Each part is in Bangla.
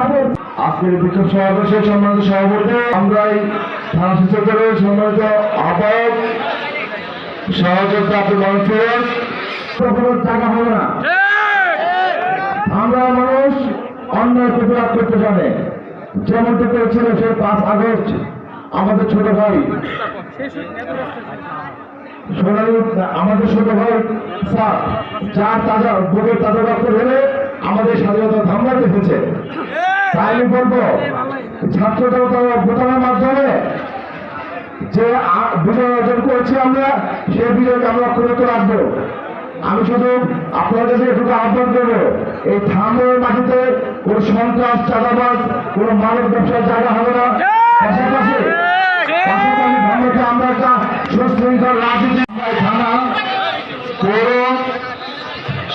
তাদের আজকের বিক্ষোভ সমাবেশের সম্মানিত সভাপতি আমরা এই থানা শিক্ষকের সম্মানিত আহ্বায়ক সহযোগিতা আব্দুল টাকা হবে না। আমরা মানুষ অন্যায় প্রতিবাদ করতে জানে যেমনটা করেছিল সেই পাঁচ আগস্ট আমাদের ছোট ভাই। আমাদের ছোট ভাই স্যার, যার তাজা বুকের তাজা রক্ত ঢেলে আমাদের স্বাধীনতা ধামরা দেখেছে। তাই আমি বলব? ছাত্র জনতা ভোটারের মাধ্যমে যে বিজয় অর্জন করেছি আমরা সেই বিজয়কে আমরা অক্ষুণ্ণ রাখব। আমি শুধু আপনার কাছে এটুকু আহ্বান করব, এই থামের মাটিতে কোন সন্ত্রাস, চাঁদাবাজ, কোন মানব ব্যবসার জায়গা হবে না। পাশাপাশি পাশাপাশি আমরা একটা সুশৃঙ্খল রাজনীতি থানা পৌর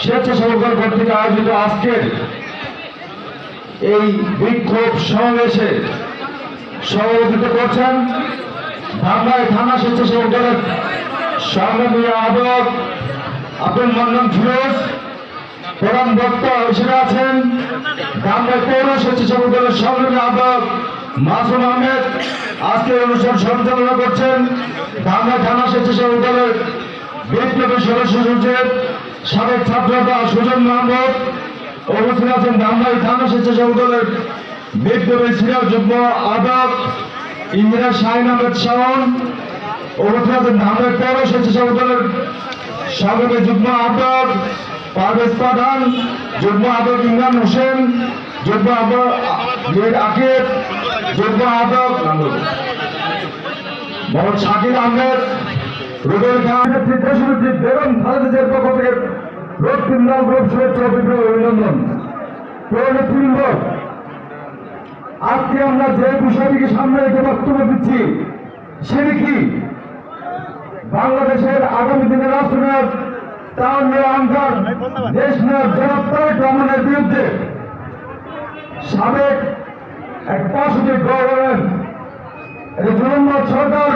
স্বেচ্ছাসেবকর কর্তৃক আয়োজিত আজকের এই বিক্ষোভ সমাবেশে সভাপতিত্ব করছেন ঢাকায় থানা স্বেচ্ছাসেবক দলের সংগ্রামী আহ্বায়ক আব্দুল মান্নান ফিরোজ, প্রধান বক্তা হিসেবে আছেন। ঢাকায় পৌর স্বেচ্ছাসেবক দলের সংগ্রামী আহ্বায়ক মাসুম আহমেদ আজকের অনুষ্ঠান সঞ্চালনা করছেন। ঢাকা থানা স্বেচ্ছাসেবক দলের বিপ্লবী সদস্য সচিব সাবেক ছাত্রতা সুজন মাহমুদ উপস্থিত আছেন ধামরাই থানা স্বেচ্ছাসেবক দলের বিপ্লবী যুগ্ম আহ্বায়ক ইন্দিরা শাহিন আহমেদ শাওন। উপস্থিত আছেন ধামরাই পৌর স্বেচ্ছাসেবক দলের যুগ্ম আহ্বায়ক পারভেজ পাঠান যুগ্ম আহ্বায়ক ইমরান হোসেন, যুগ্ম মীর আকিব, যুগ্ম আহ্বায়ক মোহাম্মদ শাকির আহমেদ, রুবেল খান। দেশনেত্রী বেগম খালেদাজের পক্ষ নাম গ্রুপ শুভেচ্ছা বিপ্লব অভিনন্দন। প্রণেতৃবৃন্দ আজকে আমরা যে বিষয়টিকে সামনে রেখে বক্তব্য দিচ্ছি, সেটি কি? বাংলাদেশের আগামী দিনের রাষ্ট্রনায়ক তার অহংকার দেশ নায়ক জনাব তারেক বিরুদ্ধে সাবেক এক পাশবিক গভর্নমেন্ট জুলম্বর সরকার,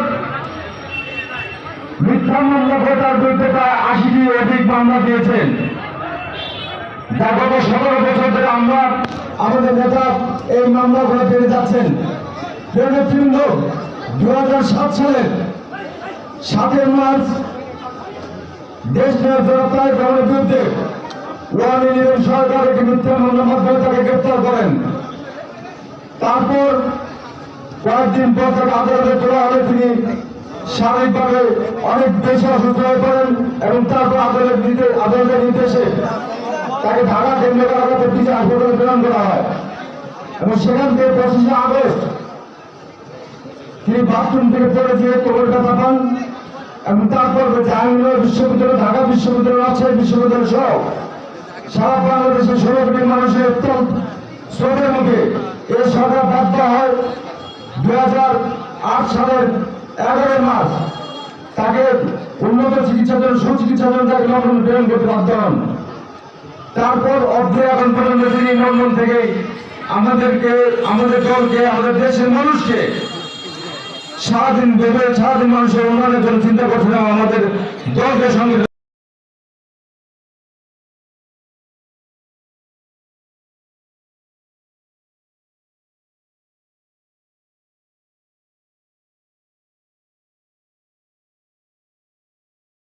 মিথ্যা মামলা করে তার বিরুদ্ধে প্রায় আশিটি অধিক মামলা দিয়েছেন গত সতেরো বছর ধরে আমরা আমাদের নেতা এই মামলাগুলো পেরে যাচ্ছেন। কেন্দ্রবৃন্দ দু হাজার সাত সালের সাতই মার্চ। দেশ গ্রহণের বিরুদ্ধে ওয়ান ইলেভেন সরকার মাধ্যমে তাকে গ্রেপ্তার করেন। তারপর কয়েকদিন পর তাকে আদালতে তোলা হলে তিনি শারীরিকভাবে অনেক বেশি অসুস্থ হয়ে পড়েন এবং তারপর আদালত আদালতের নির্দেশে তাকে ঢাকা কেন্দ্র কারাগারে পিছিয়ে হাসপাতালে প্রেরণ করা হয়। এবং সেখান থেকে পঁচিশে আগস্ট তিনি বাথরুম থেকে পড়ে গিয়ে কলকাতা পান এবং তারপর জাহাঙ্গীর বিশ্ববিদ্যালয়, ঢাকা বিশ্ববিদ্যালয়, রাজশাহী বিশ্ববিদ্যালয় সহ সারা বাংলাদেশের ষোলো কোটি মানুষের অত্যন্ত স্রোতের মুখে এই সরকার বাধ্য হয়। দু হাজার আট সালের এগারো মাস তাকে উন্নত চিকিৎসার জন্য, সুচিকিৎসার জন্য তাকে লন্ডন প্রেরণ করতে বাধ্য হন। তারপর অব্দি এখন থেকে আমাদেরকে, আমাদের দলকে, আমাদের দেশের মানুষকে সারাদিন ভেবে সারাদিন মানুষের উন্নয়নের জন্য চিন্তা করছিলাম আমাদের দলকে সঙ্গে